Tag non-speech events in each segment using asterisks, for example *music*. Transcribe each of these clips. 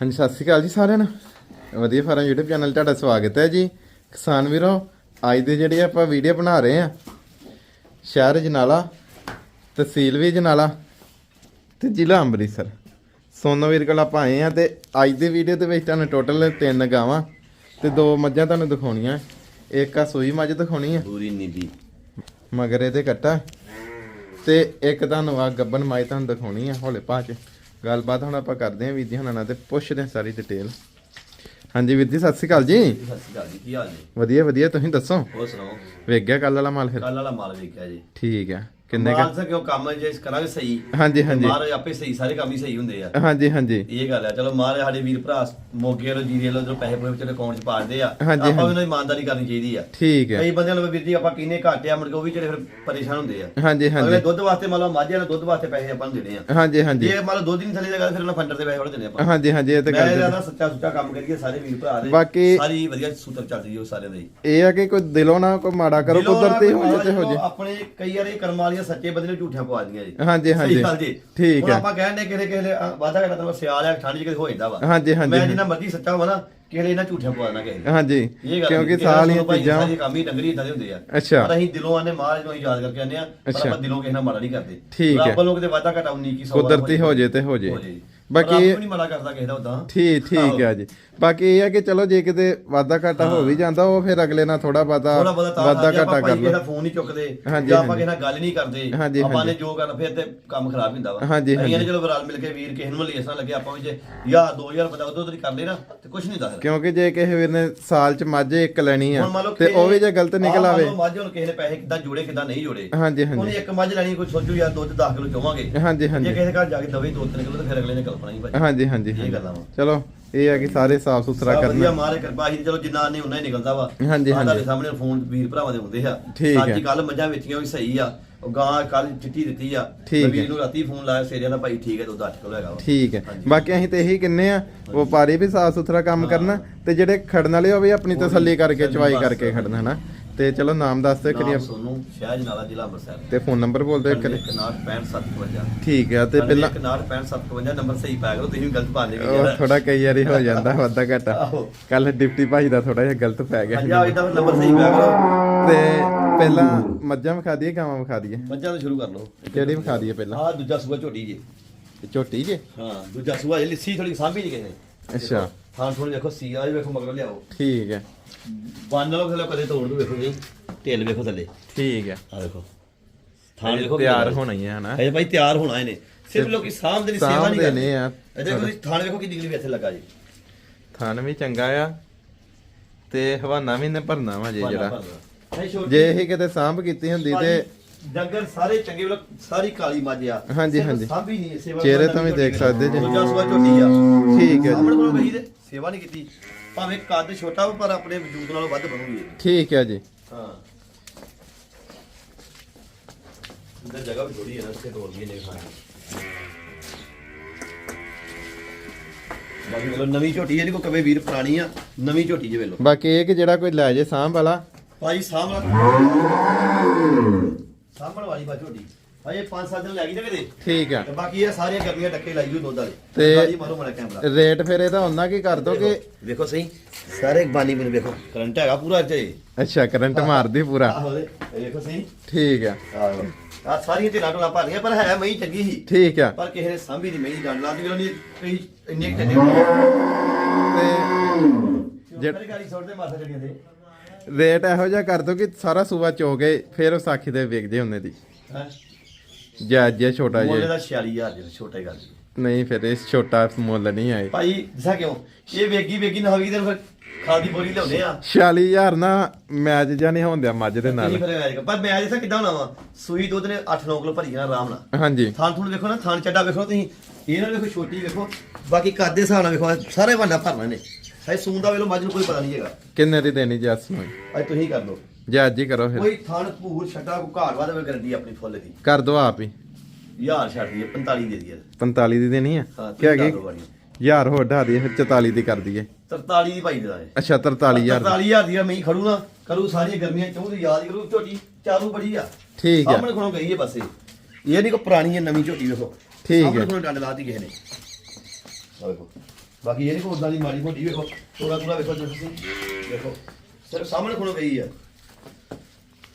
ਹਾਂਜੀ ਸਤਿ ਸ਼੍ਰੀ ਅਕਾਲ ਜੀ ਸਾਰਿਆਂ ਨੂੰ। ਵਧੀਆ ਫਾਰਮ YouTube ਚੈਨਲ ਤੁਹਾਡਾ ਸਵਾਗਤ ਹੈ ਜੀ। ਕਿਸਾਨ ਵੀਰੋ ਅੱਜ ਦੇ ਜਿਹੜੇ ਆਪਾਂ ਵੀਡੀਓ ਬਣਾ ਰਹੇ ਆ ਸ਼ਹਿਰ ਜਨਾਲਾ ਤਹਿਸੀਲ ਵੀ ਜਨਾਲਾ ਤੇ ਜ਼ਿਲ੍ਹਾ ਅੰਮ੍ਰਿਤਸਰ। ਸੋਨੋ ਵੀਰ ਕੋਲ ਆਪਾਂ ਆਏ ਆ ਤੇ ਅੱਜ ਦੀ ਵੀਡੀਓ ਦੇ ਵਿੱਚ ਤੁਹਾਨੂੰ ਟੋਟਲ ਤਿੰਨ ਗਾਵਾਂ ਤੇ ਦੋ ਮੱਝਾਂ ਤੁਹਾਨੂੰ ਦਿਖਾਉਣੀਆਂ। ਇੱਕ ਆ ਸੂਈ ਮੱਝ ਦਿਖਾਉਣੀ ਆ। ਪੂਰੀ ਨੀਲੀ ਮਗਰ ਇਹਦੇ ਕੱਟਾ। ਤੇ ਇੱਕ ਤੁਹਾਨੂੰ ਆ ਗੱਬਨ ਮਾਈ ਤੁਹਾਨੂੰ ਦਿਖਾਉਣੀ ਆ ਹੌਲੇ ਪਾ ਚ। ਗੱਲਬਾਤ ਹੁਣ ਆਪਾਂ ਕਰਦੇ ਆਂ ਵੀਰ ਜੀ ਹੁਣਾਂ ਨਾਲ ਤੇ ਪੁੱਛਦੇ ਆਂ ਸਾਰੀ ਡਿਟੇਲ ਹਾਂਜੀ ਵੀਰ ਜੀ ਸਤਿ ਸ਼੍ਰੀ ਅਕਾਲ ਜੀ। ਸਤਿ ਸ਼੍ਰੀ ਅਕਾਲ ਜੀ ਕੀ ਹਾਲ ਜੀ? ਵਧੀਆ ਵਧੀਆ ਤੁਸੀਂ ਦੱਸੋ? ਹੋਰ ਸੁਣਾਓ? ਵੇਖ ਗਿਆ ਕੱਲ ਵਾਲਾ ਮਾਲ ਫਿਰ? ਕੱਲ ਵਾਲਾ ਮਾਲ ਵੇਖਿਆ ਜੀ। ਠੀਕ ਆ ਕਿੰਨੇ ਕ? ਤਾਂ ਕਿਉਂ ਕੰਮ ਜੇ ਕਰਾਂਗੇ ਸਹੀ ਹਾਂਜੀ ਹਾਂਜੀ। ਮਾਰ ਆਪੇ ਸਹੀ ਸਾਰੇ ਕੰਮ ਹੀ ਸਹੀ ਹੁੰਦੇ ਆ। ਹਾਂਜੀ ਹਾਂਜੀ। ਇਹ ਗੱਲ ਆ ਚਲੋ ਮਾਰ ਸਾਡੇ ਵੀਰ ਭਰਾ ਮੋਗੇ ਵਾਲੋ ਜੀਰੇ ਵਾਲੋ ਜੋ ਪੈਸੇ ਪੂਸੇ ਵਿਚਾਰੇ ਅਕਾਊਂਟ 'ਚ ਪਾ ਦਿੰਦੇ ਆ ਹਾਂਜੀ, ਆਪਾਂ ਵੀ। ਉਹਨਾਂ ਦੀ ਇਮਾਨਦਾਰੀ ਕਰਨੀ ਚਾਹੀਦੀ ਆ। ਠੀਕ ਹੈ। ਕਈ ਬੰਦਿਆਂ ਨੂੰ ਵੀਰ ਜੀ ਆਪਾਂ ਕਿੰਨੇ ਘਾਟੇ ਆ ਮੁੜ ਕੇ ਉਹ ਵੀ ਜਿਹੜੇ ਫਿਰ ਪਰੇਸ਼ਾਨ ਹੁੰਦੇ ਆ। ਹਾਂਜੀ ਅਗਲੇ ਹਾਂਜੀ ਦੁੱਧ ਵਾਸਤੇ ਮੰਨ ਲਓ ਮਾਝੇ ਵਾਲੇ ਦੁੱਧ ਵਾਸਤੇ ਪੈਸੇ ਆਪਾਂ ਨੂੰ ਦੇਣੇ ਆ। ਹਾਂਜੀ ਹਾਂਜੀ। ਜੇ ਮੰਨ ਲਓ ਦੁੱਧ ਹੀ ਨਹੀਂ ਥੱਲੇ ਦਾ ਗੱਲ ਫਿਰ ਉਹਨਾਂ ਫੰਡਰ ਦੇ ਪੈਸੇ ਵੜ ਦੇਣੇ ਆਪਾਂ ਹਾਂਜੀ ਹਾਂਜੀ ਇਹ ਤੇ ਮੈਂ ਗੱਲ ਇਹਦਾ ਸੱਚਾ ਸੁੱਚਾ ਕੰਮ ਕਰੀਏ ਸਾਰੇ ਵੀਰ ਭਰਾ ਦੇ ਬਾਕੀ- ਸਾਰੀ ਵਧੀਆ ਸੂਤਰ ਚੱਲਦੀ ਉਹ ਸਾਰਿਆਂ ਦੇ ਇਹ ਆ ਕਿ ਕੋਈ ਦਿਲੋਂ ਨਾ ਕੋਈ ਮਾੜਾ ਕਰੋ ਦਿਲੋਂ ਨਾ ਕੁਦਰਤੀ ਕੋਈ ਹੋ ਜੇ ਤੇ ਹੋ ਜਦੋਂ ਜੇ ਆਪਣੇ ਕਈ ਵਾਰੀ ਕਰਮ ਵਾਲੀਆਂ ਸੱਚੇ ਬੰਦੇ ਨੂੰ ਝੂਠਿਆਂ ਪਵਾ ਦਿੰਦੀਆਂ ਜੀ। ਹਾਂਜੀ ਹਾਂਜੀ। ਸਹੀ ਗੱਲ ਜੀ। ਠੀਕ ਹੁਣ ਹੈ। ਆਪਾਂ ਕਹਿੰਦੇ ਕਿਸੇ ਕਿਸੇ ਵਾਦਾ ਕਰਦਾ ਤਾਂ ਸਿਆਲ ਆ ਠੰਡ ਚ ਕਿਤੇ ਹੋ ਜਾਂਦਾ ਵਾ। ਹਾਂਜੀ ਹਾਂਜੀ। ਮੈਂ ਜਿੰਨਾ ਮਰਜ਼ੀ ਸੱਚਾ ਹੋਵਾਂ ਨਾ ਕਿਸੇ ਇਹਨਾਂ ਝੂਠਿਆਂ ਪਵਾ ਦੇਣਾ ਕਿਸੇ ਨੂੰ। ਹਾਂਜੀ ਇਹ ਗੱਲ ਕਿਉਂਕਿ ਨਹੀਂ, ਸਾਲ ਕਿਸੇ ਹੀ ਨੂੰ ਭਾਈ ਚੀਜ਼ਾਂ ਕੰਮ ਹੀ ਡੰਗਰੀ ਇਦਾਂ ਦੇ ਹੁੰਦੇ ਆ। ਅੱਛਾ। ਪਰ ਅਸੀਂ ਦਿਲੋਂ ਆਨੇ ਮਹਾਰਾਜ ਨੂੰ ਅਸੀਂ ਯਾਦ ਕਰਕੇ ਆਨੇ ਆ ਪਰ ਅੱਛਾ। ਆਪਾਂ ਦਿਲੋਂ ਕਿਸੇ ਨਾਲ ਮਾੜਾ ਨਹੀਂ ਕਰਦੇ। ਠੀਕ ਹੈ। ਰੱਬ ਲੋਕ ਤੇ ਵਾਦਾ ਘਟਾ 19 ਕੀ ਸੌ ਕੁਦਰਤੀ ਹੋ ਜੇ ਤੇ ਹੋ ਜੇ। ਬਾਕੀ ਬਾਕੀ ਨਹੀਂ ਮਾੜਾ ਕਰਦਾ ਕਿਸੇ ਦਾ ਉਦਾਂ ਠੀਕ ਠੀਕ ਹੈ ਜੀ। ਬਾਕੀ ਇਹ ਆ ਕਿ ਚਲੋ ਜੇ ਕਿਤੇ ਵਾਧਾ ਘਾਟਾ ਹੋ ਵੀ ਜਾਂਦਾ ਉਹ ਫਿਰ ਅਗਲੇ ਨਾਲ ਥੋੜਾ ਬਾਤਾ ਆਪਾਂ ਘਾਟਾ ਕਰ ਦਾ ਲਓ। ਫੋਨ ਨਹੀਂ ਚੁੱਕਦੇ ਜਾਂ ਆਪਾਂ। ਕਿਸੇ ਨਾਲ ਗੱਲ ਨਹੀਂ ਕਰਦੇ ਆਪਾਂ। ਨੇ ਜੋ ਕਰਨਾ ਫਿਰ ਤੇ ਕੰਮ ਖਰਾਬ ਹੁੰਦਾ ਵਾ। ਹਾਂਜੀ, ਹਾਂਜੀ। ਚਲੋ ਰਲ ਮਿਲ ਕੇ ਵੀਰ ਕਿਸੇ ਨੂੰ ਲਈ ਤਰ੍ਹਾਂ ਲੱਗੇ ਆਪਾਂ ਵੀ ਜੇ ਯਾਰ 2000 ਬੰਦਾ ਉਦੋਂ ਉਧਰ ਕਰ ਲੈ ਨਾ ਤੇ ਕੁਝ ਨਹੀਂ ਦੱਸਦਾ ਕਿਉਂਕਿ ਜੇ ਕਿਸੇ ਵੀਰ ਨੇ ਸਾਲ ਚ ਮੱਝ ਇੱਕ ਲੈਣੀ ਆ ਤੇ ਉਹ ਵੀ ਜੇ ਗਲਤ ਨਿਕਲ ਆਵੇ। ਮੱਝ ਹੁਣ ਕਿਸੇ ਨੇ ਪੈਸੇ ਕਿੱਦਾਂ ਜੋੜੇ ਕਿੱਦਾਂ ਨਹੀਂ ਜੋੜੇ। ਹਾਂਜੀ ਉਹਨੇ ਹਾਂਜੀ। ਇੱਕ ਮੱਝ ਲੈਣੀ ਕੋਈ ਸੋਚੂ ਯਾਰ ਦੁੱਧ 10 ਕਿਲੋ ਚਾਹਾਂਗੇ ਹਾਂਜੀ ਜੇ ਹਾਂਜੀ ਕਿਸੇ ਘਰ ਜਾ ਕੇ ਦਵੇ 2-3 ਕਿਲੋ ਤੇ ਫਿਰ ਅਗਲੇ ਨੇ ਹੀ ਭਾਈ ਹਾਂਜੀ ਹਾਂਜੀ ਇਹ। ਗੱਲਾਂ ਵਾ ਚਲੋ ਇਹ ਆ ਕਿ ਸਾਰੇ ਸਾਫ਼ ਸੁਥਰਾ ਸਭ ਵਧੀਆ ਕਰਨਾ ਮਾਰੇ ਕਿਰਪਾ ਅਸੀਂ ਚਲੋ ਜਿੰਨਾ ਨੇ ਉਹਨਾਂ ਹੀ ਨਿਕਲਦਾ ਵਾ ਹਾਂਜੀ, ਹਾਂਜੀ। ਤੁਹਾਡੇ ਸਾਹਮਣੇ ਫੋਨ ਵੀਰ ਭਰਾਵਾਂ ਦੇ ਹੁੰਦੇ ਆ ਹੈ। ਸੱਚੀ ਕੱਲ ਮੱਝਾਂ ਵੇਚੀਆਂ ਵੀ ਸਹੀ ਆ ਉਹ ਗਾਂ ਕੱਲ ਚਿੱਟੀ ਦਿੱਤੀ ਆ ਹੈ। ਵੀਰ ਨੂੰ ਰਾਤੀ ਫੋਨ ਲਾਇਆ ਸੇਰਿਆਂ ਦਾ ਭਾਈ ਠੀਕ ਹੈ ਦੁੱਧ 8 ਕਿਲੋ ਹੈਗਾ ਵਾ ਠੀਕ ਹੈ। ਬਾਕੀ ਅਸੀਂ ਤੇ ਇਹੀ ਕਿੰਨੇ ਆ ਵਪਾਰੀ ਵੀ ਸਾਫ਼ ਸੁਥਰਾ ਕੰਮ ਕਰਨਾ ਤੇ ਜਿਹੜੇ ਖੜਨ ਵਾਲੇ ਉਹ ਵੀ ਆਪਣੀ ਤਸੱਲੀ ਕਰਕੇ ਚਵਾਈ। ਕਰਕੇ ਖੜਨਾ ਹਨਾ ਤੇ ਚਲੋ ਨਾਮ ਦੱਸ ਦਿਓ ਨਾਮ ਕਰੀਏ ਸੋਨੂੰ ਸ਼ਹਿਜ ਨਾਲਾ ਜ਼ਿਲ੍ਹਾ ਅੰਮ੍ਰਿਤਸਰ। ਤੇ ਫੋਨ ਨੰਬਰ ਬੋਲ ਦਿਓ ਕਰੀ 1965 ਠੀਕ ਆ ਤੇ ਪਹਿਲਾਂ 1965 ਨੰਬਰ ਸਹੀ ਪਾ ਕਰੋ ਤੁਸੀਂ ਗਲਤ ਪਾ ਲਈ ਉਹ ਥੋੜਾ ਕਈ ਵਾਰੀ ਹੋ ਜਾਂਦਾ *laughs* ਵਾਧਾ ਘਾਟਾ। ਕੱਲ ਡਿਪਟੀ ਭਾਈ ਦਾ ਥੋੜਾ ਜਿਹਾ ਗਲਤ ਪੈ ਗਿਆ। ਆ ਇਹਦਾ ਨੰਬਰ ਸਹੀ ਪਾ ਕਰੋ ਤੇ ਪਹਿਲਾਂ ਮੱਝਾਂ ਵਿਖਾ ਦਈਏ ਗਾਵਾਂ ਵਿਖਾ ਦਈਏ? ਮੱਝਾਂ ਤੋਂ ਸ਼ੁਰੂ ਕਰ ਲਓ। ਕਿਹੜੀ ਵਿਖਾ ਦਈਏ ਪਹਿਲਾਂ? ਆਹ ਦੂਜਾ ਸੂਆ ਝੋਟੀ ਜੀ। ਝੋਟੀ ਜੇ? ਹਾਂ ਦੂਜਾ ਸੂਆ ਇਹ ਲਿੱਸੀ ਥੋੜੀ ਸਾਂਭੀ ਜੀ ਕਿਸੇ ਅੱਛਾ। ਹਾਂ ਥੋੜੀ ਦੇਖੋ ਸੀ ਆ ਵੇਖੋ ਮਗਰ ਲਿਆਓ। ਠੀਕ ਹੈ। ਬੰਨ ਲਓ ਥੱਲੇ ਕਦੇ ਤੋੜ ਨੂੰ ਵੇਖੋ ਜੀ। ਢਿੱਲ ਵੇਖੋ ਥੱਲੇ। ਠੀਕ ਹੈ। ਆ ਵੇਖੋ ਥਾਣ ਵੇਖੋ ਤਿਆਰ ਹੋਣਾ ਹੀ ਹੈ ਹਨਾ? ਇਹ ਭਾਈ ਤਿਆਰ ਹੋਣਾ ਇਹਨੇ। ਸਿਰਫ ਲੋਕੀ ਸਾਹਮਣੇ ਦੀ ਸੇਵਾ ਨਹੀਂ ਕਰਦੇ। ਨੇ ਆ। ਇਹ ਦੇਖੋ ਜੀ ਥਾਣ ਵੇਖੋ ਕਿੰਨੀ ਕਿੰਨੀ ਇੱਥੇ ਲੱਗਾ ਜੀ। ਥਣ ਵੀ ਚੰਗਾ ਆ ਤੇ ਹਵਾਨਾ ਵੀ ਨੇ ਭਰਨਾ ਵਾ ਜੇ ਜਿਹੜਾ। ਜੇ ਇਹ ਕਿਤੇ ਸਾਂਭ ਕੀਤੀ ਹੁੰਦੀ ਤੇ ਡੰਗਰ ਸਾਰੇ ਚੰਗੇ ਵਾਲਾ ਸਾਰੀ ਕਾਲੀ ਮੱਝ ਆ। ਹਾਂਜੀ, ਸਿਰਫ ਹਾਂਜੀ। ਸਾਂਭੀ ਨਹੀਂ ਸੇਵਾ ਚਿਹਰੇ ਤੋਂ ਵੀ ਦੇਖ ਸਕਦੇ ਜੀ। ਦੂਜਾ ਝੋਟੀ ਆ। ਠੀਕ ਹੈ ਸਾਹਮਣੇ ਜੀ ਕੋਲ ਗਈ ਤੇ ਸੇਵਾ ਨਹੀਂ ਕੀਤੀ। ਭਾਵੇਂ ਕੱਦ ਛੋਟਾ ਵਾ ਪਰ ਆਪਣੇ ਵਜੂਦ ਨਾਲੋਂ ਵੱਧ ਬਣੂਗੀ ਇਹ। ਠੀਕ ਹੈ ਜੀ। ਹਾਂ। ਇੰਦਾ ਜਗ੍ਹਾ ਵੀ ਥੋੜੀ ਹੈ ਨਾ ਤੇ ਤੋੜ ਲਈਏ ਨੇ ਖਾਣਾ। ਬਾਕੀ ਵੇਲੋ ਨਵੀਂ ਝੋਟੀ ਜਿਹੜੀ ਕੋ ਕਵੇ ਵੀਰ ਪੁਰਾਣੀ ਆ ਨਵੀਂ ਝੋਟੀ ਜੇ ਵੇਲੋ ਬਾਕੀ ਇਹ ਕਿ ਜਿਹੜਾ ਕੋਈ ਲੈ ਜੇ ਸਾਂਭ ਵਾਲਾ। ਭਾਈ ਸਾਹਮਣਾ ਸਾਹਮਣ ਵਾਲੀ ਬਾ ਝੋਟੀ। ਇਹ 5-7 ਦਿਨ ਲੱਗੀ ਨਾ ਕਿਤੇ। ਠੀਕ ਆ। ਤੇ ਬਾਕੀ ਇਹ ਸਾਰੀਆਂ ਗਰਮੀਆਂ ਟੱਕੇ ਲਾਈ ਹੋਈ ਦੁੱਧ ਵਾਲੇ। ਤੇ- ਭਾਜੀ ਮਾਰੋ ਮਾਰਾ ਕੈਮਰਾ। ਰੇਟ ਫਿਰ ਇਹਦਾ ਉਹਨਾਂ ਕੀ ਕਰ ਦੋਗੇ? ਵੇਖੋ ਸਹੀ ਸਾਰੇ ਬਾਨੀ ਮੈਨੂੰ ਵੇਖੋ। ਕਰੰਟ ਹੈਗਾ ਪੂਰਾ ਇੱਥੇ। ਅੱਛਾ ਕਰੰਟ ਮਾਰਦੀ ਪੂਰਾ। ਆਹੋ ਇਹ ਵੇਖੋ ਸਹੀ। ਠੀਕ ਆ। ਆਹੋ। ਆ ਸਾਰੀਆਂ ਤੇ ਨਾਟੋਲਾ ਭਰ ਪਰ ਹੈ ਮਈ ਚੰਗੀ ਸੀ। ਠੀਕ ਆ। ਪਰ ਕਿਸੇ ਨੇ ਸਾਂਭੀ ਨਹੀਂ ਮਈ ਡੰਡ ਲਾਦੀ ਨਹੀਂ ਕਈ ਇੰਨੇ ਕਿਤੇ ਤੇ ਜੇ- ਗਾੜੀ ਸੁੱਟਦੇ ਮਾਥਾ ਜੜੀਆਂ ਤੇ। ਰੇਟ ਇਹੋ ਜਿਹਾ ਕਰ ਦੋ ਕਿ ਸਾਰਾ ਸੂਬਾ ਚੋ ਗਏ ਫਿਰ ਉਹ ਸਾਖੀ ਦੇ ਵੇਚਦੇ ਹੁੰਦੇ ਦੀ ਹੈ? ਜੈ ਜੇ ਛੋਟਾ ਮੁੱਲ ਜੇ ਦਾ 46000 ਜਿਹੜਾ ਛੋਟਾ ਹੀ ਗੱਲ ਸੀ। ਨਹੀਂ ਫਿਰ ਇਹ ਛੋਟਾ ਮੁੱਲ ਨਹੀਂ ਆਏ। ਭਾਈ ਦੱਸਾਂ ਕਿਉਂ? ਇਹ ਵੇਗੀ ਵੇਗੀ ਨਾ ਹੋਗੀ ਤੇ ਫਿਰ ਖਾਦ ਦੀ ਬੋਰੀ ਲਿਆਉਂਦੇ ਆ। 46000 ਨਾ ਮੈਚ ਜਾਂ ਨਹੀਂ ਹੁੰਦਿਆ ਮੱਝ ਦੇ ਨਹੀਂ ਨਾਲ। ਫਿਰ ਆਏਗਾ ਪਰ ਮੈਂ ਜਿਹਾ ਕਿਦਾਂ ਹੋਣਾ ਵਾ? ਸੂਈ ਦੁੱਧ ਨੇ 8-9 ਕਿਲੋ ਭਰੀ ਜਾਣਾ ਆਰਾਮ ਨਾਲ। ਹਾਂਜੀ। ਥਾਣ ਥੂਣ ਵੇਖੋ ਨਾ ਥਾਣ ਚੱਡਾ ਵੇਖੋ ਤੁਸੀਂ ਇਹ ਨਾਲ ਵੇਖੋ ਛੋਟੀ ਵੇਖੋ ਬਾਕੀ ਕਾਦੇ ਹਿਸਾਬ ਨਾਲ ਵੇਖੋ ਸਾਰੇ ਭਾਂਡਾ ਭਰਨਾ ਨੇ ਹੈ ਸੂਣ ਦਾ ਵੇਲੋ ਮੱਝ ਨੂੰ ਕੋਈ ਪਤਾ ਨਹੀਂ ਹੈਗਾ। ਕਿੰਨੇ ਦੀ ਦੇਣੀ ਜੱਸ ਨੂੰ? ਅੱਜ ਤੁਸੀਂ ਕਰ ਲਓ। ਜੇ ਅੱਜ ਹੀ ਕਰੋ ਫਿਰ। ਕੋਈ ਥਾਣ ਭੂਰ ਛੱਡਾ ਕੋ ਘਾੜ ਵਾਦਾ ਗਰੰਟੀ ਆਪਣੀ ਫੁੱਲ ਦੀ। ਕਰ ਦੋ ਆਪ ਹੀ। ਯਾਰ ਛੱਡ ਦਈਏ 45 ਦੇ ਦਈਏ। 45 ਦੀ ਦੇਣੀ ਆ? ਹਾਂ ਕੀ? ਹੈਗੀ ਯਾਰ ਹੋਰ ਢਾ ਫਿਰ 44 ਦੀ ਕਰ ਦਈਏ। 43 ਦੀ ਭਾਈ ਦਾ ਅੱਛਾ 43000 ਦੀ। 43000 ਦੀ ਮੈਂ ਖੜੂ ਨਾ ਕਰੂ ਸਾਰੀਆਂ ਗਰਮੀਆਂ ਚੋਂ ਦੀ ਯਾਦ ਕਰੂ ਝੋਟੀ ਚਾਲੂ ਬੜੀ ਆ। ਠੀਕ ਆ। ਸਾਹਮਣੇ ਕੋਲੋਂ ਗਈ ਹੈ ਬਸੇ ਇਹ ਨਹੀਂ ਕੋ ਪੁਰਾਣੀ ਹੈ ਨਵੀਂ ਝੋਟੀ ਵੇਖੋ। ਠੀਕ ਸਾਹਮਣੇ ਹੈ। ਕੋਲੋਂ ਡੰਡ ਲਾਤੀ ਕਿਸੇ ਨੇ। ਆਹ ਵੇਖੋ। ਬਾਕੀ ਇਹ ਨਹੀਂ ਕੋਈ ਉਦਾਂ ਦੀ ਮਾੜੀ ਮੋਟੀ ਵੇਖੋ ਥੋੜਾ ਥੋੜਾ ਵੇਖੋ ਤੁਸੀਂ ਵੇਖੋ। ਸਿਰਫ ਸਾਹਮਣੇ ਖੜੋ ਗਈ ਆ।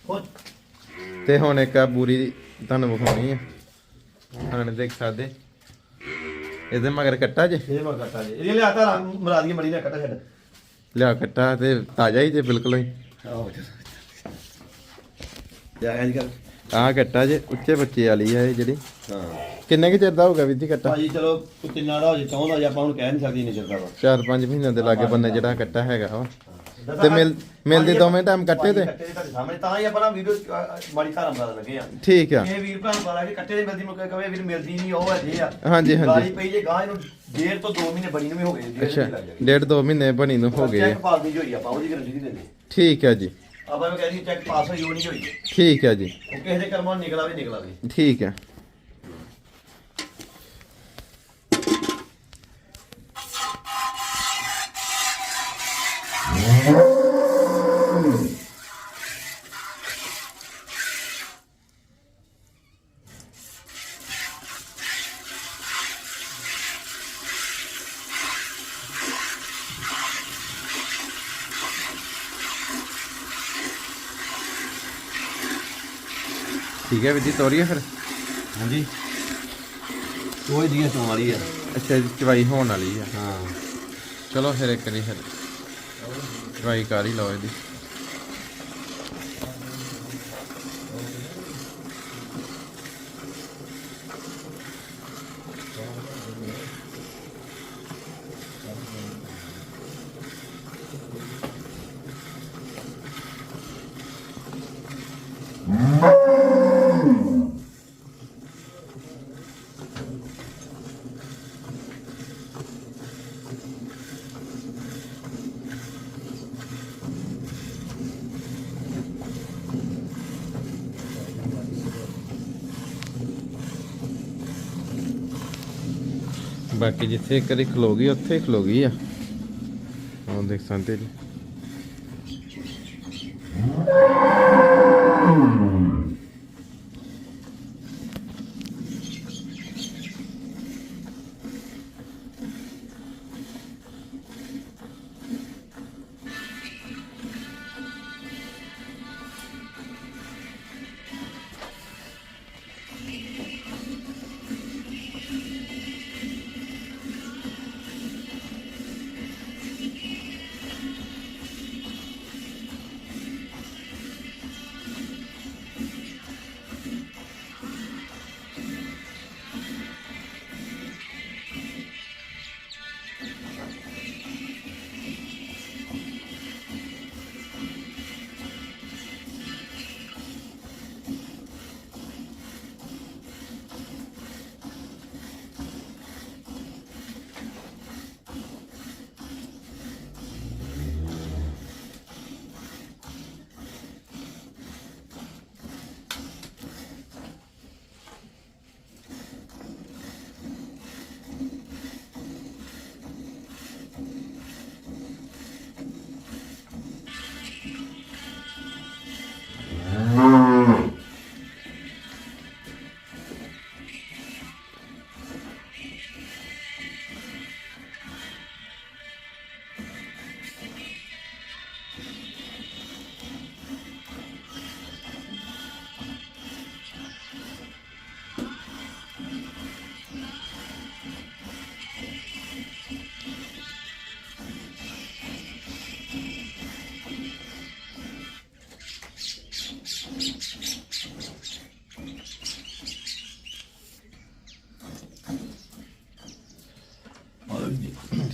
ਹੋ ਤੇ ਹੁਣ ਇੱਕ ਆ ਬੂਰੀ ਤੁਹਾਨੂੰ ਵਿਖਾਉਣੀ ਆ। ਹਾਂ ਦੇਖ ਸਕਦੇ। ਇਹਦੇ ਮਗਰ ਕੱਟਾ ਜੇ। ਇਹ ਮਰ ਕੱਟਾ ਜੀ। ਇਹ ਲਿਆਤਾ ਰੰਗ ਮਰਾ ਦੀ ਮੜੀ ਨੇ ਕੱਟਾ ਛੱਡ। ਲਿਆ ਕੱਟਾ ਤੇ ਤਾਜ਼ਾ ਹੀ ਜੇ ਬਿਲਕੁਲ ਹੀ। ਆਹੋ। ਜਾ ਅੱਜ ਕੱਲ ਆਹ ਕੱਟਾ ਜੇ ਉੱਚੇ ਬੱਚੇ ਵਾਲੀ ਆ ਇਹ ਜਿਹੜੀ। ਹਾਂ ਕਿੰਨੇ ਕੁ ਚਿਰ ਦਾ ਹੋਊਗਾ ਵੀਰ ਜੀ ਕੱਟਾ ਭਾਜੀ ਚਲੋ ਕਿੰਨਾ ਦਾ ਹੋ ਜੇ ਚੌਂਦਾ ਜੇ ਆਪਾਂ ਹੁਣ ਕਹਿ ਨਹੀਂ ਸਕਦੇ ਇੰਨੇ ਚਿਰ ਦਾ ਵਾ। 4-5 ਮਹੀਨਿਆਂ ਦੇ ਲਾਗੇ ਬੰਨੇ ਜਿਹੜਾ ਕੱਟਾ ਹੈਗਾ ਵਾ। ਤੇ ਮਿਲ ਮਿਲਦੀ ਦੋਵੇਂ ਟਾਈਮ ਕੱਟੇ ਤੇ? ਕੱਟੇ ਦੇ ਤੁਹਾਡੇ ਸਾਹਮਣੇ। ਤਾਂ ਹੀ ਆਪਾਂ ਨਾ ਵੀਡੀਓ ਮਾੜੀ ਧਾਰਮ ਕਰਨ ਲੱਗੇ ਆ। ਠੀਕ ਆ। ਇਹ ਵੀਰ ਭਰਾ ਪਤਾ ਕਿ ਕੱਟੇ ਦੇ ਮਿਲਦੀ ਮੁੱਕੇ ਕਵੇ ਵੀਰ ਮਿਲਦੀ ਨਹੀਂ ਉਹ ਹੈ ਜੇ ਆ। ਹਾਂਜੀ ਹਾਂਜੀ। ਗਾਲੀ ਪਈ ਜੇ ਗਾਂ ਇਹਨੂੰ ਡੇਢ ਤੋਂ 2 ਮਹੀਨੇ ਬਣੀ ਨੂੰ ਵੀ ਹੋ ਗਏ ਅੱਛਾ ਡੇਢ ਦੋ ਮਹੀਨੇ ਬਣੀ ਨੂੰ ਹੋ ਗਏ। ਆ। ਚੈੱਕ ਪਾਸ ਦੀ ਹੋਈ ਆਪਾਂ ਉਹਦੀ ਗਰੰਟੀ ਨਹੀਂ ਦਿੰਦੇ। ਠੀਕ ਹੈ ਜੀ। ਆਪਾਂ ਨੂੰ ਕਹਿੰਦੇ ਚੈੱਕ ਪਾਸ ਹੋਈ ਉਹ ਨਹੀਂ ਹੋਈ ਠੀਕ ਹੈ ਜੀ। ਉਹ ਕਿਸੇ ਦੇ ਕਰਮਾਂ ਨਿਕਲਾ ਵੀ ਨਿਕਲਾ ਵੀ ਠੀਕ ਹੈ। ਠੀਕ ਹੈ ਵੀਰ ਜੀ ਤੋਰੀਏ ਫਿਰ? ਹਾਂਜੀ। ਕੋਈ ਦੀਆਂ ਚੋਂ ਵਾਲੀ ਆ। ਅੱਛਾ ਜੀ ਚਵਾਈ ਹੋਣ ਵਾਲੀ ਆ। ਹਾਂ। ਚਲੋ ਫਿਰ ਇੱਕ ਵਾਰੀ ਫਿਰ। ਚਵਾਈ ਕਰ ਹੀ ਲਓ ਇਹਦੀ। ਬਾਕੀ ਜਿੱਥੇ ਇੱਕ ਵਾਰੀ ਖਲੋ ਗਈ, ਉੱਥੇ ਹੀ ਖਲੋ ਗਈ ਆ। ਉਹ ਦੇਖ ਸਕਦੇ ਜੀ।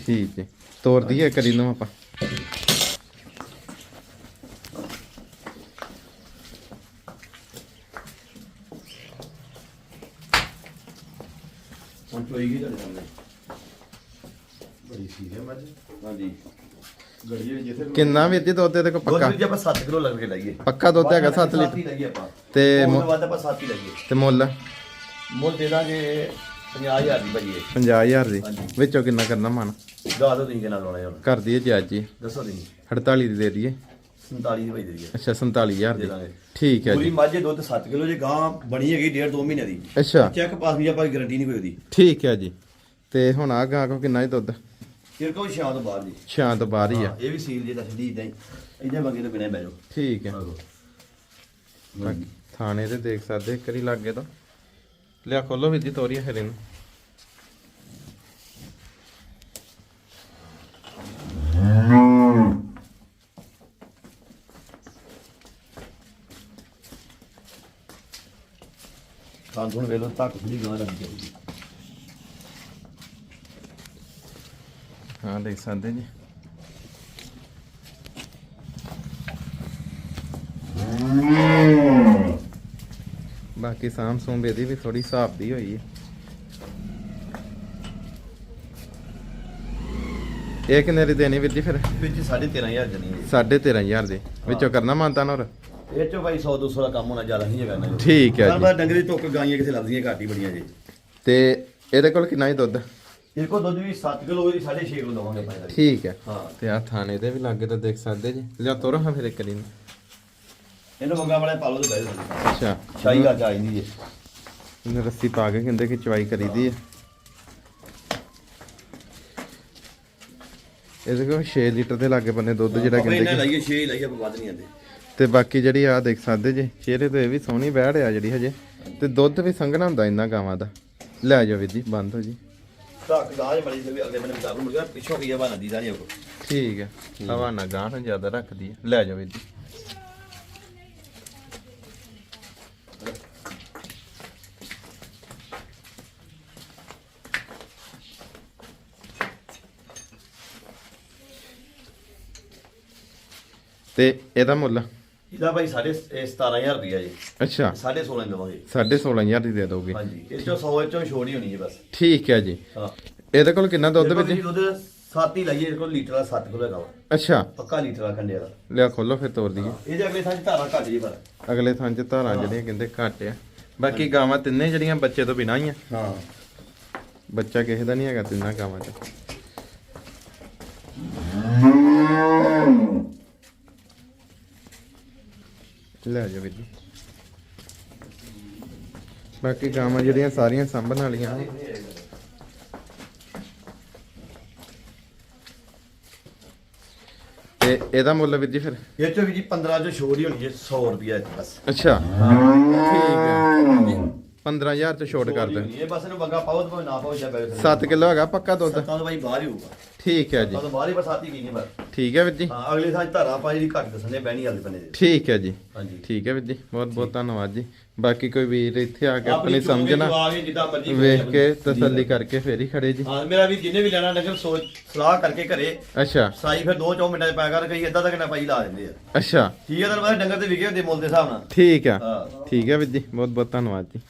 ਠੀਕ ਹੈ ਤੋਰ ਦਈਏ ਕਰੀ ਨੂੰ ਆਪਾਂ। ਹੁਣ ਚੋਈ ਗਈ ਤੁਹਾਡੇ ਸਾਹਮਣੇ। ਬੜੀ ਸੀ ਹੈ ਮੱਝ। ਹਾਂਜੀ। ਗੜੀਏ ਜਿੱਥੇ ਕਿੰਨਾ ਵੀਰ ਜੀ ਦੁੱਧ ਇਹਦੇ ਕੋ ਦੁੱਧ ਪੱਕਾ। ਵੀ ਜੇ ਆਪਾਂ 7 ਕਿਲੋ ਲੱਗ ਕੇ ਲਾਈਏ। ਪੱਕਾ ਦੁੱਧ ਹੈਗਾ 7 ਸੱਤ ਲੀਟਰ। ਹੀ ਲਾਈਏ ਆਪਾਂ। ਤੇ ਮੁੱਲ ਮੁ- ਵੱਧ ਆਪਾਂ 7 ਹੀ ਲਾਈਏ। ਤੇ ਮੁੱਲ? ਮੁੱਲ ਦੇ ਦਾਂਗੇ 50000 ਦੀ ਭਾਜੀ 50000 ਦੀ। ਵਿੱਚੋਂ ਕਿੰਨਾ ਕਰਨਾ ਮਨ? ਦੱਸ ਦਿਓ ਤੁਸੀਂ ਕਿੰਨਾ ਲਾਉਣਾ ਹੈ ਹੁਣ? ਕਰ ਦਈਏ ਜੀ। ਅੱਜ ਹੀ ਦੱਸੋ ਤੁਸੀਂ। 48 ਦੀ ਦੇ ਦਈਏ। 47 ਦੀ ਭਾਈ ਦੇ ਦਈਏ। ਅੱਛਾ 47000 ਦੇ। ਠੀਕ ਹੈ ਪੂਰੀ ਜੀ ਮੱਝ ਦੁੱਧ 7 ਕਿਲੋ ਜੇ ਗਾਂ ਬਣੀ ਹੈਗੀ ਡੇਢ 2 ਮਹੀਨੇ ਦੀ। ਅੱਛਾ। ਚੈੱਕ ਪਾਸ ਵੀ ਆਪਾਂ ਗਾਰੰਟੀ ਨਹੀਂ ਕੋਈ ਉਹਦੀ। ਠੀਕ ਹੈ ਜੀ। ਤੇ ਹੁਣ ਆ ਗਾਂ ਕੋ ਕਿੰਨਾ ਹੀ ਦੁੱਧ? ਫਿਰ ਕੋਈ ਛਾਂ ਤੋਂ ਬਾਹਰ ਜੀ। ਛਾਂ ਤੋਂ ਬਾਹਰ ਹੀ ਆ। ਇਹ ਵੀ ਸੀਲ ਜੇ ਦੱਸਦੀ ਇਦਾਂ ਹੀ। ਇਹਦੇ ਵਗੇ ਤੋਂ ਬਿਨਾਂ ਬਹਿ ਜਾਓ। ਠੀਕ ਹੈ। ਥਾਣੇ ਤੇ ਦੇਖ ਸਕਦੇ ਇੱਕ ਵਾਰੀ ਲੱਗੇ ਤਾਂ। ਲਿਆ ਖੋਲੋ ਵੀਰ ਜੀ ਤੋਰੀਆ ਫਿਰ ਇਹਨੂੰ ਖਾਣ ਤੋਂ ਵੇਲੋ ਤੱਕ ਥੋੜੀ ਗਾਂ ਲੱਗ ਜਾਊਗੀ ਹਾਂ ਦੇਖ ਸਕਦੇ ਜੀ ਬਾਕੀ ਸਾਮ ਸੂਮ ਇਹਦੀ ਵੀ ਥੋੜੀ ਹਿਸਾਬ ਦੀ ਹੋਈ ਹੈ। ਇਹ ਕਿੰਨੇ ਦੀ ਦੇਣੀ ਵੀਰ ਜੀ ਫਿਰ? ਵਿੱਚ 13500 ਜਣੀ ਹੈ। 13500 ਦੇ। ਵਿੱਚੋਂ ਕਰਨਾ ਮਾਨਤਾ ਨੋਰ ਇਹ ਚੋਂ ਭਾਈ 100 200 ਦਾ ਕੰਮ ਹੋਣਾ ਜ਼ਿਆਦਾ ਨਹੀਂ ਹੈਗਾ ਨਾ ਠੀਕ ਹੈ ਜੀ। ਪਰ ਡੰਗਰੀ ਟੋਕ ਗਾਈਆਂ ਕਿਥੇ ਲੱਭਦੀਆਂ ਘੱਟ ਬੜੀਆਂ ਜੀ। ਤੇ ਇਹਦੇ ਕੋਲ ਕਿੰਨਾ ਹੀ ਦੁੱਧ? ਇਹ ਕੋ ਦੁੱਧ ਵੀ 7 ਕਿਲੋ ਦੀ 6.5 ਕਿਲੋ ਦਵਾਂਗੇ ਭਾਈ। ਠੀਕ ਹੈ। ਹਾਂ। ਤੇ ਆ ਥਾਣੇ ਦੇ ਵੀ ਲਾਗੇ ਤਾਂ ਦੇਖ ਸਕਦੇ ਜੀ। ਲਿਆ ਤੋਰੋ ਹਾਂ ਫਿਰ ਇੱਕ ਦਿਨ। ਇਹਨੂੰ ਮੰਗਾ ਵਾਲੇ ਪਾਲੋ ਤੇ ਬਹਿ ਜਾਂਦੇ ਅੱਛਾ। ਸ਼ਾਹੀ ਗਾ ਨਹੀਂ ਜੀ ਇਹਨੇ ਰੱਸੀ ਪਾ ਕੇ ਕਹਿੰਦੇ ਕਿ ਚਵਾਈ ਕਰੀਦੀ ਹੈ ਇਹਦੇ ਕੋਲ 6 ਲੀਟਰ ਦੇ ਲਾਗੇ ਬੰਨੇ ਦੁੱਧ ਜਿਹੜਾ ਆਪਾਂ ਇਹਨਾਂ ਕਹਿੰਦੇ ਲਾਈਏ 6 ਲਾਈਏ ਆਪਾਂ ਵੱਧ ਨਹੀਂ ਆਂਦੇ। ਤੇ ਬਾਕੀ ਜਿਹੜੀ ਆ ਦੇਖ ਸਕਦੇ ਜੇ ਚਿਹਰੇ ਤੇ ਇਹ ਵੀ ਸੋਹਣੀ ਬੈੜ ਆ ਜਿਹੜੀ ਹਜੇ। ਤੇ ਦੁੱਧ ਵੀ ਸੰਘਣਾ ਹੁੰਦਾ ਇਹਨਾਂ ਗਾਵਾਂ ਦਾ। ਲੈ ਜਾਓ ਵੀਰ ਜੀ ਬੰਦ ਹੋ ਜੀ। ਧੱਕ ਗਾਜ ਬੜੀ ਤੇ ਵੀ ਅਗਲੇ ਬੰਨੇ ਬਤਾ ਮੁਰਗਾ ਪਿੱਛੋਂ ਕੀ ਬਣਾ ਦੀ ਜਾਨੀ ਕੋ ਠੀਕ ਹੈ ਹਵਾਨਾ ਗਾਂ ਨੂੰ ਜ਼ਿਆਦਾ ਰੱਖਦੀ ਹੈ ਲੈ ਜਾਓ ਵੀਰ ਜੀ। ਤੇ ਇਹਦਾ ਮੁੱਲ? ਇਹਦਾ ਭਾਈ ਸਾਡੇ 17000 ਰੁਪਿਆ ਜੀ। ਅੱਛਾ। 16.5 ਦਵਾਂਗੇ। 16500 ਦੀ ਦੇ ਦੋਗੇ। ਹਾਂਜੀ ਇਹ ਚੋਂ 100 ਚੋਂ ਛੋੜ ਹੋਣੀ ਹੈ ਬਸ। ਠੀਕ ਹੈ ਜੀ। ਹਾਂ। ਇਹਦੇ ਕੋਲ ਕਿੰਨਾ ਦੁੱਧ ਵਿੱਚ ਜੀ? ਦੁੱਧ 7 ਹੀ ਲਾਈਏ ਇਹਦੇ ਕੋਲ ਲੀਟਰ ਦਾ 7 ਕਿਲੋ ਹੈਗਾ ਵਾ। ਅੱਛਾ। ਪੱਕਾ ਲੀਟਰ ਦਾ ਖੰਡੇ ਦਾ ਲਿਆ ਖੋਲੋ ਫਿਰ ਤੋਰ ਦਈਏ। ਇਹਦੇ ਅਗਲੇ ਥਾਂ 'ਚ ਧਾਰਾ ਘੱਟ ਜੀ ਪਰ। ਅਗਲੇ ਥਾਂ 'ਚ ਧਾਰਾਂ ਜਿਹੜੀਆਂ ਕਹਿੰਦੇ ਘੱਟ ਆ। ਬਾਕੀ ਗਾਵਾਂ ਤਿੰਨੇ ਜਿਹੜੀਆਂ ਬੱਚੇ ਤੋਂ ਬਿਨਾਂ ਹੀ ਆ ਹਾਂ। ਬੱਚਾ ਕਿਸੇ ਦਾ ਨਹੀਂ ਹੈਗਾ ਤਿੰਨਾਂ ਗਾਵਾਂ 'ਚ। ਲੈ ਜਾ ਵੀਰ ਜੀ। ਬਾਕੀ ਗਾਵਾਂ ਜਿਹੜੀਆਂ ਸਾਰੀਆਂ ਸਾਂਭਣ ਵਾਲੀਆਂ। ਤੇ ਇਹਦਾ ਮੁੱਲ ਵੀਰ ਜੀ ਫਿਰ? ਇਹ ਚੋਂ ਵੀ ਜੀ 15 ਚੋਂ ਛੋੜ ਹੀ ਹੋਣੀ ਹੈ 100 ਰੁਪਿਆ ਬਸ। ਅੱਛਾ। ਠੀਕ ਹੈ। 15000 ਚ ਛੋਟ ਕਰ ਦੇ ਇਹ ਬਸ ਇਹਨੂੰ ਬੰਗਾ ਪਾਓ ਤੇ ਨਾ ਪਾਓ ਜਾਂ ਬੈਠ 7 ਕਿਲੋ ਹੈਗਾ ਪੱਕਾ ਦੁੱਧ? ਸੱਤਾਂ ਤੋਂ ਭਾਈ ਬਾਹਰ ਹੀ ਹੋਊਗਾ। ਠੀਕ ਹੈ ਜੀ। ਤਾਂ ਬਾਹਰ ਹੀ ਬਰਸਾਤੀ ਗਈ ਨਹੀਂ ਪਰ ਠੀਕ ਹੈ ਵੀਰ ਜੀ। ਹਾਂ ਅਗਲੇ 'ਚ ਧਾਰਾ ਪਾ ਜਿਹੜੀ ਘੱਟ ਦਸਣੇ ਬਹਿਣੀ ਵਾਲੇ ਬੰਨੇ ਦੇ। ਠੀਕ ਹੈ ਜੀ। ਹਾਂਜੀ। ਠੀਕ ਹੈ ਵੀਰ ਜੀ ਬਹੁਤ ਬਹੁਤ ਧੰਨਵਾਦ ਜੀ। ਬਾਕੀ ਕੋਈ ਵੀਰ ਇੱਥੇ ਆ ਕੇ ਆਪਣੀ ਸਮਝਣਾ ਵੇਖ ਕੇ ਤਸੱਲੀ ਕਰਕੇ ਫੇਰ ਹੀ ਖੜੇ ਜੀ। ਹਾਂ ਮੇਰਾ ਵੀ ਜਿੰਨੇ ਵੀ ਲੈਣਾ ਨਗਰ ਸੋਚ ਸਲਾਹ ਕਰਕੇ ਘਰੇ। ਅੱਛਾ। ਸਾਈ ਫਿਰ 2-4 ਮਿੰਟਾਂ 'ਚ ਪਾਇਆ ਕਰ ਕਈ ਅੱਧਾ ਤੱਕ ਨਾ ਪਾਈ ਲਾ ਦਿੰਦੇ ਆ। ਅੱਛਾ। ਠੀਕ ਹੈ ਤਾਂ ਬਾਅਦ ਡੰਗਰ ਤੇ ਵਿਕੇ ਹੁੰਦੇ ਮੁੱਲ ਦੇ ਹਿਸਾਬ ਨਾਲ। ਠੀਕ ਆ ਠੀਕ ਹੈ ਵੀਰ ਜੀ ਬਹੁਤ ਬਹੁਤ ਧੰਨਵਾਦ ਜੀ।